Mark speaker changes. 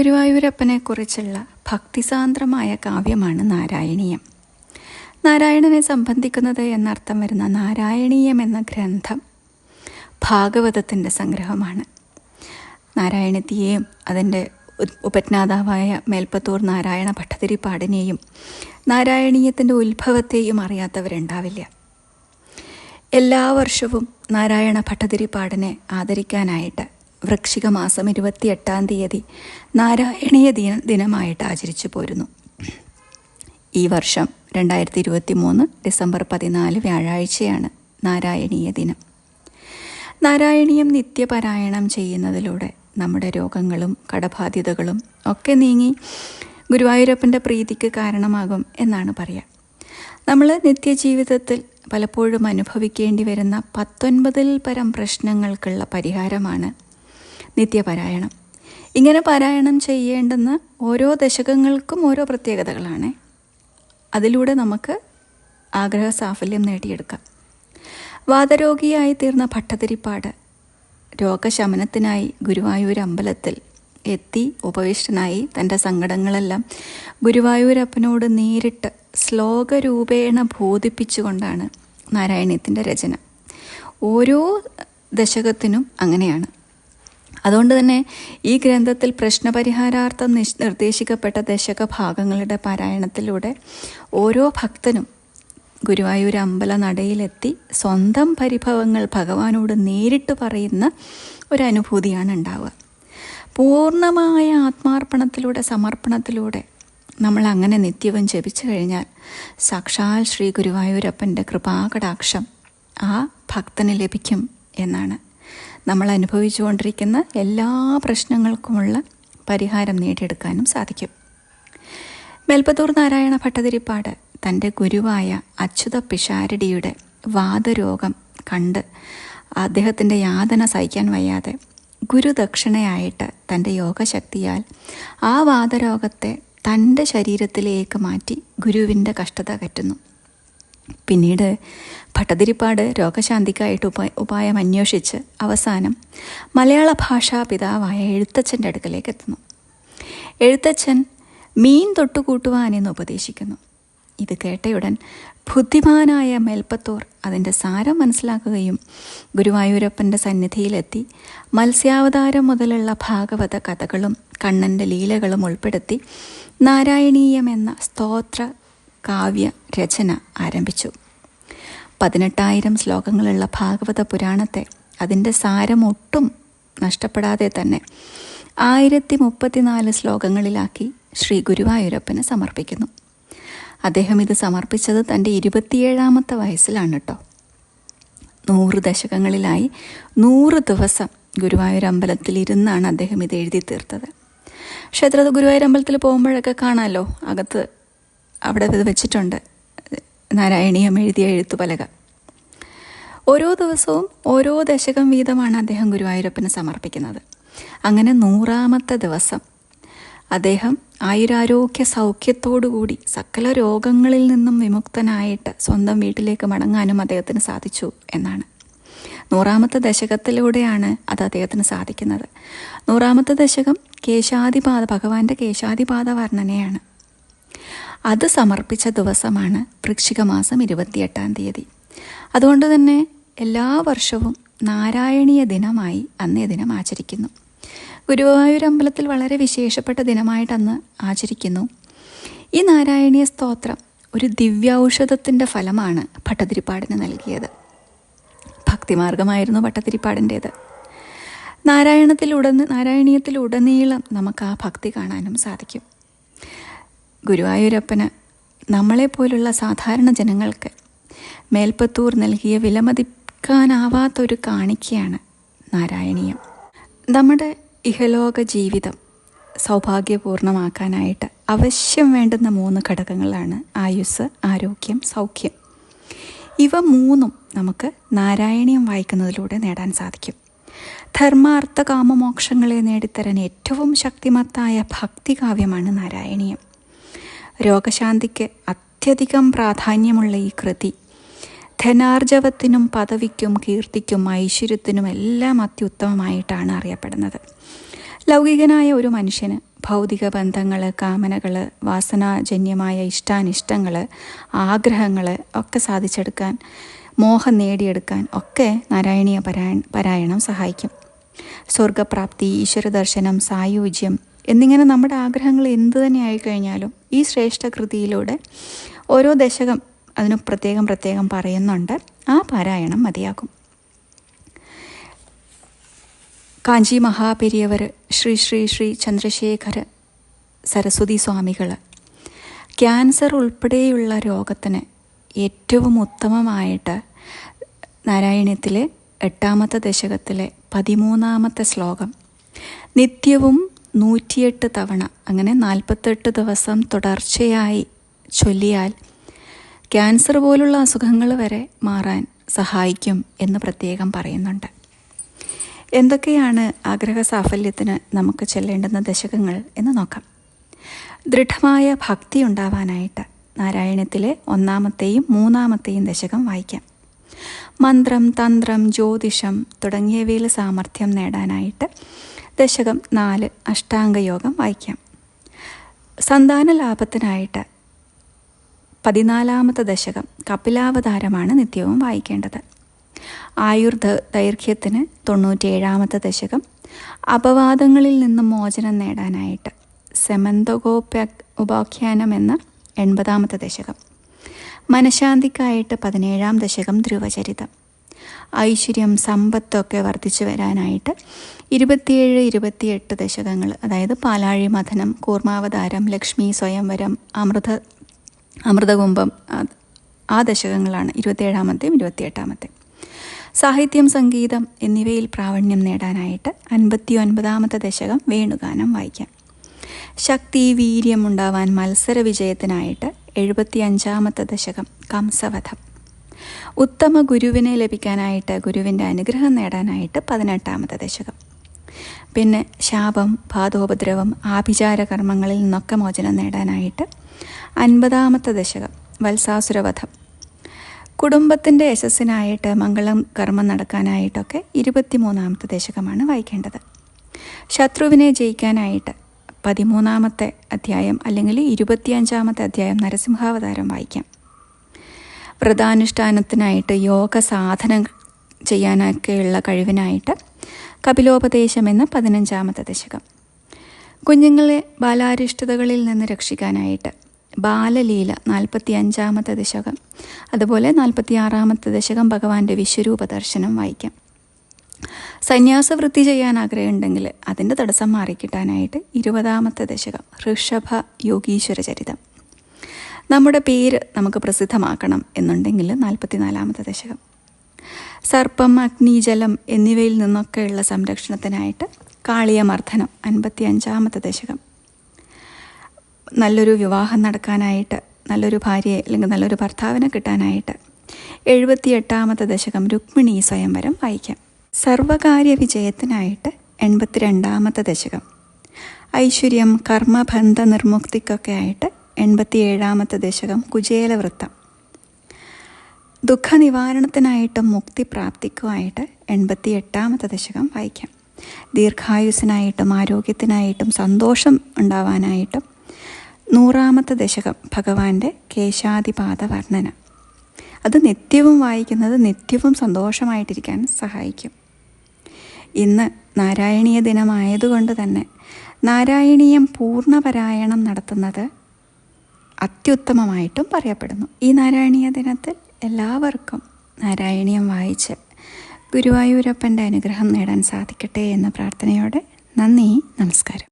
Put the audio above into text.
Speaker 1: ഗുരുവായൂരപ്പനെക്കുറിച്ചുള്ള ഭക്തിസാന്ദ്രമായ കാവ്യമാണ് നാരായണീയം. നാരായണനെ സംബന്ധിക്കുന്നത് എന്നർത്ഥം വരുന്ന നാരായണീയം എന്ന ഗ്രന്ഥം ഭാഗവതത്തിന്റെ സംഗ്രഹമാണ്. നാരായണത്തിയെയും അതിന്റെ ഉപജ്ഞാതാവായ മേൽപ്പത്തൂർ നാരായണ ഭട്ടതിരിപ്പാടിനെയും നാരായണീയത്തിന്റെ ഉത്ഭവത്തെയും അറിയാത്തവരുണ്ടാവില്ല. എല്ലാ വർഷവും നാരായണ ഭട്ടതിരിപ്പാടിനെ ആദരിക്കാനായിട്ട് വൃശ്ചിക മാസം ഇരുപത്തിയെട്ടാം തീയതി നാരായണീയ ദിന ദിനമായിട്ട് ആചരിച്ചു പോരുന്നു. ഈ വർഷം രണ്ടായിരത്തി ഇരുപത്തി മൂന്ന് ഡിസംബർ പതിനാല് വ്യാഴാഴ്ചയാണ് നാരായണീയ ദിനം. നാരായണീയം നിത്യപാരായണം ചെയ്യുന്നതിലൂടെ നമ്മുടെ രോഗങ്ങളും കടബാധ്യതകളും ഒക്കെ നീങ്ങി ഗുരുവായൂരപ്പന്റെ പ്രീതിക്ക് കാരണമാകും എന്നാണ് പറയുക നമ്മൾ നിത്യജീവിതത്തിൽ പലപ്പോഴും അനുഭവിക്കേണ്ടി വരുന്ന പത്തൊൻപതിൽ പരം പ്രശ്നങ്ങൾക്കുള്ള പരിഹാരമാണ് നിത്യപാരായണം. ഇങ്ങനെ പാരായണം ചെയ്യേണ്ടുന്ന ഓരോ ദശകങ്ങൾക്കും ഓരോ പ്രത്യേകതകളാണ്. അതിലൂടെ നമുക്ക് ആഗ്രഹ സാഫല്യം നേടിയെടുക്കാം. വാതരോഗിയായി തീർന്ന ഭട്ടതിരിപ്പാട് രോഗശമനത്തിനായി ഗുരുവായൂർ അമ്പലത്തിൽ എത്തി ഉപവിഷ്ടനായി തന്റെ സങ്കടങ്ങളെല്ലാം ഗുരുവായൂരപ്പനോട് നേരിട്ട് ശ്ലോകരൂപേണ ബോധിപ്പിച്ചുകൊണ്ടാണ് നാരായണീയത്തിന്റെ രചന. ഓരോ ദശകത്തിനും അങ്ങനെയാണ്. അതുകൊണ്ട് തന്നെ ഈ ഗ്രന്ഥത്തിൽ പ്രശ്നപരിഹാരാർത്ഥം നിർദ്ദേശിക്കപ്പെട്ട ദശക ഭാഗങ്ങളുടെ പാരായണത്തിലൂടെ ഓരോ ഭക്തനും ഗുരുവായൂർ അമ്പല നടയിലെത്തി സ്വന്തം പരിഭവങ്ങൾ ഭഗവാനോട് നേരിട്ട് പറയുന്ന ഒരു അനുഭൂതിയാണ് ഉണ്ടാവുക. പൂർണമായ ആത്മാർപ്പണത്തിലൂടെ സമർപ്പണത്തിലൂടെ നമ്മൾ അങ്ങനെ നിത്യവും ജപിച്ചു കഴിഞ്ഞാൽ സാക്ഷാൽ ശ്രീ ഗുരുവായൂരപ്പന്റെ കൃപാകടാക്ഷം ആ ഭക്തന് ലഭിക്കും എന്നാണ്. നമ്മൾ അനുഭവിച്ചുകൊണ്ടിരിക്കുന്ന എല്ലാ പ്രശ്നങ്ങൾക്കുമുള്ള പരിഹാരം നേടിയെടുക്കാനും സാധിക്കും. മേൽപ്പത്തൂർ നാരായണ ഭട്ടതിരിപ്പാട് തന്റെ ഗുരുവായ അച്യുത പിഷാരടിയുടെ വാദരോഗം കണ്ട് അദ്ദേഹത്തിന്റെ യാതന സഹിക്കാൻ വയ്യാതെ ഗുരുദക്ഷിണയായിട്ട് തന്റെ യോഗശക്തിയാൽ ആ വാദരോഗത്തെ തന്റെ ശരീരത്തിലേക്ക് മാറ്റി ഗുരുവിന്റെ കഷ്ടത കറ്റുന്നു. പിന്നീട് ഭട്ടതിരിപ്പാട് രോഗശാന്തിക്കായിട്ട് ഉപായ ഉപായം അന്വേഷിച്ച് അവസാനം മലയാള ഭാഷാ പിതാവായ എഴുത്തച്ഛന്റെ അടുക്കലേക്ക് എത്തുന്നു. എഴുത്തച്ഛൻ മീൻ തൊട്ടുകൂട്ടുവാനെന്ന് ഉപദേശിക്കുന്നു. ഇത് കേട്ടയുടൻ ബുദ്ധിമാനായ മേൽപ്പത്തൂർ അതിന്റെ സാരം മനസ്സിലാക്കുകയും ഗുരുവായൂരപ്പന്റെ സന്നിധിയിലെത്തി മത്സ്യാവതാരം മുതലുള്ള ഭാഗവത കഥകളും കണ്ണന്റെ ലീലകളും ഉൾപ്പെടുത്തി നാരായണീയം എന്ന സ്തോത്ര കാവ്യ രചന ആരംഭിച്ചു. പതിനെട്ടായിരം ശ്ലോകങ്ങളുള്ള ഭാഗവത പുരാണത്തെ അതിന്റെ സാരം ഒട്ടും നഷ്ടപ്പെടാതെ തന്നെ ആയിരത്തി മുപ്പത്തിനാല് ശ്ലോകങ്ങളിലാക്കി ശ്രീ ഗുരുവായൂരപ്പന് സമർപ്പിക്കുന്നു. അദ്ദേഹം ഇത് സമർപ്പിച്ചത് തന്റെ ഇരുപത്തിയേഴാമത്തെ വയസ്സിലാണ് കേട്ടോ. നൂറ് ദശകങ്ങളിലായി നൂറ് ദിവസം ഗുരുവായൂർ അമ്പലത്തിൽ ഇരുന്നാണ് അദ്ദേഹം ഇത് എഴുതി തീർത്തത്. ക്ഷേത്ര ഗുരുവായൂർ അമ്പലത്തിൽ പോകുമ്പോഴൊക്കെ കാണാമല്ലോ അകത്ത് അവിടെ ഇത് വെച്ചിട്ടുണ്ട്. നാരായണീയം എഴുതിയ എഴുത്തുപലക. ഓരോ ദിവസവും ഓരോ ദശകം വീതമാണ് അദ്ദേഹം ഗുരുവായൂരപ്പന് സമർപ്പിക്കുന്നത്. അങ്ങനെ നൂറാമത്തെ ദിവസം അദ്ദേഹം ആയുരാരോഗ്യ സൗഖ്യത്തോടുകൂടി സകല രോഗങ്ങളിൽ നിന്നും വിമുക്തനായിട്ട് സ്വന്തം വീട്ടിലേക്ക് മടങ്ങാനും അദ്ദേഹത്തിന് സാധിച്ചു എന്നാണ്. നൂറാമത്തെ ദശകത്തിലൂടെയാണ് അത് അദ്ദേഹത്തിന് സാധിക്കുന്നത്. നൂറാമത്തെ ദശകം കേശാതിപാത ഭഗവാന്റെ കേശാതിപാത വർണനയാണ്. അത് സമർപ്പിച്ച ദിവസമാണ് വൃശ്ചിക മാസം ഇരുപത്തിയെട്ടാം തീയതി. അതുകൊണ്ട് തന്നെ എല്ലാ വർഷവും നാരായണീയ ദിനമായി അന്നേ ദിനം ആചരിക്കുന്നു. ഗുരുവായൂർ അമ്പലത്തിൽ വളരെ വിശേഷപ്പെട്ട ദിനമായിട്ട് അന്ന് ആചരിക്കുന്നു. ഈ നാരായണീയ സ്തോത്രം ഒരു ദിവ്യൌഷധത്തിന്റെ ഫലമാണ് ഭട്ടതിരിപ്പാടിന് നൽകിയത്. ഭക്തിമാർഗമായിരുന്നു ഭട്ടതിരിപ്പാടിന്റേത് നാരായണത്തിലുടന്ന് നാരായണീയത്തിലുടനീളം നമുക്ക് ആ ഭക്തി കാണാനും സാധിക്കും. ഗുരുവായൂരപ്പന് നമ്മളെപ്പോലുള്ള സാധാരണ ജനങ്ങൾക്ക് മേൽപ്പത്തൂർ നൽകിയ വിലമതിക്കാനാവാത്തൊരു കാണിക്കയാണ് നാരായണീയം. നമ്മുടെ ഇഹലോക ജീവിതം സൗഭാഗ്യപൂർണമാക്കാനായിട്ട് അവശ്യം വേണ്ടുന്ന മൂന്ന് ഘടകങ്ങളാണ് ആയുസ് ആരോഗ്യം സൗഖ്യം. ഇവ മൂന്നും നമുക്ക് നാരായണീയം വായിക്കുന്നതിലൂടെ നേടാൻ സാധിക്കും. ധർമാർത്ഥ കാമമോക്ഷങ്ങളെ നേടിത്തരാൻ ഏറ്റവും ശക്തിമത്തായ ഭക്തികാവ്യമാണ് നാരായണീയം. രോഗശാന്തിക്ക് അത്യധികം പ്രാധാന്യമുള്ള ഈ കൃതി. ധനാർജവത്തിനും പദവിക്കും കീർത്തിക്കും ഐശ്വര്യത്തിനും എല്ലാം അത്യുത്തമമായിട്ടാണ് അറിയപ്പെടുന്നത്. ലൗകികനായ ഒരു മനുഷ്യന് ഭൗതിക ബന്ധങ്ങൾ കാമനകൾ വാസനാജന്യമായ ഇഷ്ടാനിഷ്ടങ്ങൾ ആഗ്രഹങ്ങൾ ഒക്കെ സാധിച്ചെടുക്കാൻ മോഹം നേടിയെടുക്കാൻ ഒക്കെ നാരായണീയ പരായൺ പാരായണം സഹായിക്കും. സ്വർഗപ്രാപ്തി ഈശ്വരദർശനം സായുജ്യം എന്നിങ്ങനെ നമ്മുടെ ആഗ്രഹങ്ങൾ എന്തു തന്നെ ആയിക്കഴിഞ്ഞാലും ഈ ശ്രേഷ്ഠ കൃതിയിലൂടെ ഓരോ ദശകം അതിന് പ്രത്യേകം പ്രത്യേകം പറയുന്നുണ്ട്. ആ പാരായണം മതിയാകും കാഞ്ചി മഹാപെരിയവർ ശ്രീ ശ്രീ ശ്രീ ചന്ദ്രശേഖര സരസ്വതി സ്വാമികൾ ക്യാൻസർ ഉൾപ്പെടെയുള്ള രോഗത്തിന് ഏറ്റവും ഉത്തമമായിട്ട് നാരായണത്തിലെ എട്ടാമത്തെ ദശകത്തിലെ പതിമൂന്നാമത്തെ ശ്ലോകം നിത്യവും നൂറ്റിയെട്ട് തവണ അങ്ങനെ നാൽപ്പത്തെട്ട് ദിവസം തുടർച്ചയായി ചൊല്ലിയാൽ ക്യാൻസർ പോലുള്ള അസുഖങ്ങൾ വരെ മാറാൻ സഹായിക്കും എന്ന് പ്രത്യേകം പറയുന്നുണ്ട്. എന്തൊക്കെയാണ് ആഗ്രഹ സാഫല്യത്തിന് നമുക്ക് ചെല്ലേണ്ടുന്ന ദശകങ്ങൾ എന്ന് നോക്കാം. ദൃഢമായ ഭക്തി ഉണ്ടാവാനായിട്ട് നാരായണത്തിലെ ഒന്നാമത്തെയും മൂന്നാമത്തെയും ദശകം വായിക്കാം. മന്ത്രം തന്ത്രം ജ്യോതിഷം തുടങ്ങിയവയിൽ സാമർഥ്യം നേടാനായിട്ട് ദശകം നാല് അഷ്ടാംഗയോഗം വായിക്കാം. സന്താന ലാഭത്തിനായിട്ട് പതിനാലാമത്തെ ദശകം കപിലാവതാരമാണ് നിത്യവും വായിക്കേണ്ടത്. ആയുർദ ദൈർഘ്യത്തിന് തൊണ്ണൂറ്റിയേഴാമത്തെ ദശകം അപവാദങ്ങളിൽ നിന്ന് മോചനം നേടാനായിട്ട് സെമന്തകോപ്യ ഉപാഖ്യാനം എന്ന എൺപതാമത്തെ ദശകം. മനഃശാന്തിക്കായിട്ട് പതിനേഴാം ദശകം ധ്രുവചരിതം. ഐശ്വര്യം സമ്പത്തൊക്കെ വർദ്ധിച്ചു വരാനായിട്ട് ഇരുപത്തിയേഴ് ഇരുപത്തിയെട്ട് ദശകങ്ങൾ അതായത് പാലാഴി മഥനം കൂർമാവതാരം ലക്ഷ്മി സ്വയംവരം അമൃത അമൃതകുംഭം ആ ദശകങ്ങളാണ് ഇരുപത്തിയേഴാമത്തെയും ഇരുപത്തിയെട്ടാമത്തെയും. സാഹിത്യം സംഗീതം എന്നിവയിൽ പ്രാവീണ്യം നേടാനായിട്ട് അൻപത്തി ഒൻപതാമത്തെ ദശകം വേണുഗാനം വായിക്കാം. ശക്തി വീര്യം ഉണ്ടാവാൻ മത്സര വിജയത്തിനായിട്ട് എഴുപത്തി അഞ്ചാമത്തെ ദശകം കംസവധം. ഉത്തമ ഗുരുവിനെ ലഭിക്കാനായിട്ട് ഗുരുവിന്റെ അനുഗ്രഹം നേടാനായിട്ട് പതിനെട്ടാമത്തെ ദശകം. പിന്നെ ശാപം ബാധോപദ്രവം ആഭിചാര കർമ്മങ്ങളിൽ നിന്നൊക്കെ മോചനം നേടാനായിട്ട് അൻപതാമത്തെ ദശകം വത്സാസുരവധം. കുടുംബത്തിന്റെ യശസ്സിനായിട്ട് മംഗളം കർമ്മം നടക്കാനായിട്ടൊക്കെ ഇരുപത്തിമൂന്നാമത്തെ ദശകമാണ് വായിക്കേണ്ടത്. ശത്രുവിനെ ജയിക്കാനായിട്ട് പതിമൂന്നാമത്തെ അധ്യായം അല്ലെങ്കിൽ ഇരുപത്തിയഞ്ചാമത്തെ അധ്യായം നരസിംഹാവതാരം വായിക്കാം. വ്രതാനുഷ്ഠാനത്തിനായിട്ട് യോഗ സാധന ചെയ്യാനൊക്കെയുള്ള കഴിവിനായിട്ട് കപിലോപദേശം എന്ന പതിനഞ്ചാമത്തെ ദശകം. കുഞ്ഞുങ്ങളെ ബാലാരിഷ്ടതകളിൽ നിന്ന് രക്ഷിക്കാനായിട്ട് ബാലലീല നാൽപ്പത്തി അഞ്ചാമത്തെ ദശകം അതുപോലെ നാൽപ്പത്തി ആറാമത്തെ ദശകം ഭഗവാന്റെ വിശ്വരൂപ ദർശനം വായിക്കാം. സന്യാസവൃത്തി ചെയ്യാൻ ആഗ്രഹമുണ്ടെങ്കിൽ അതിന്റെ തടസ്സം മാറിക്കിട്ടാനായിട്ട് ഇരുപതാമത്തെ ദശകം ഋഷഭ യോഗീശ്വര ചരിതം. നമ്മുടെ പേര് നമുക്ക് പ്രസിദ്ധമാക്കണം എന്നുണ്ടെങ്കിൽ നാൽപ്പത്തിനാലാമത്തെ ദശകം. സർപ്പം അഗ്നി ജലം എന്നിവയിൽ നിന്നൊക്കെയുള്ള സംരക്ഷണത്തിനായിട്ട് കാളിയമർദ്ദനം അൻപത്തി അഞ്ചാമത്തെ ദശകം. നല്ലൊരു വിവാഹം നടക്കാനായിട്ട് നല്ലൊരു ഭാര്യയെ അല്ലെങ്കിൽ നല്ലൊരു ഭർത്താവിനെ കിട്ടാനായിട്ട് എഴുപത്തിയെട്ടാമത്തെ ദശകം രുക്മിണി സ്വയംവരം വായിക്കാം. സർവകാര്യ വിജയത്തിനായിട്ട് എൺപത്തിരണ്ടാമത്തെ ദശകം. ഐശ്വര്യം കർമ്മബന്ധ നിർമുക്തിക്കൊക്കെ ആയിട്ട് എൺപത്തിയേഴാമത്തെ ദശകം കുചേലവൃത്തം ദുഃഖനിവാരണത്തിനായിട്ടും മുക്തിപ്രാപ്തിക്കുമായിട്ട് എൺപത്തി എട്ടാമത്തെ ദശകം വായിക്കാം. ദീർഘായുസിനായിട്ടും ആരോഗ്യത്തിനായിട്ടും സന്തോഷം ഉണ്ടാവാനായിട്ടും നൂറാമത്തെ ദശകം ഭഗവാന്റെ കേശാതിപാത വർണന. അത് നിത്യവും വായിക്കുന്നത് നിത്യവും സന്തോഷമായിട്ടിരിക്കാൻ സഹായിക്കും. ഇന്ന് നാരായണീയ ദിനമായതുകൊണ്ട് തന്നെ നാരായണീയം പൂർണപരായണം നടത്തുന്നത് അത്യുത്തമമായിട്ടും പറയപ്പെടുന്നു. ഈ നാരായണീയ ദിനത്തിൽ എല്ലാവർക്കും നാരായണീയം വായിച്ച് ഗുരുവായൂരപ്പന്റെ അനുഗ്രഹം നേടാൻ സാധിക്കട്ടെ എന്ന പ്രാർത്ഥനയോടെ നന്ദി നമസ്കാരം.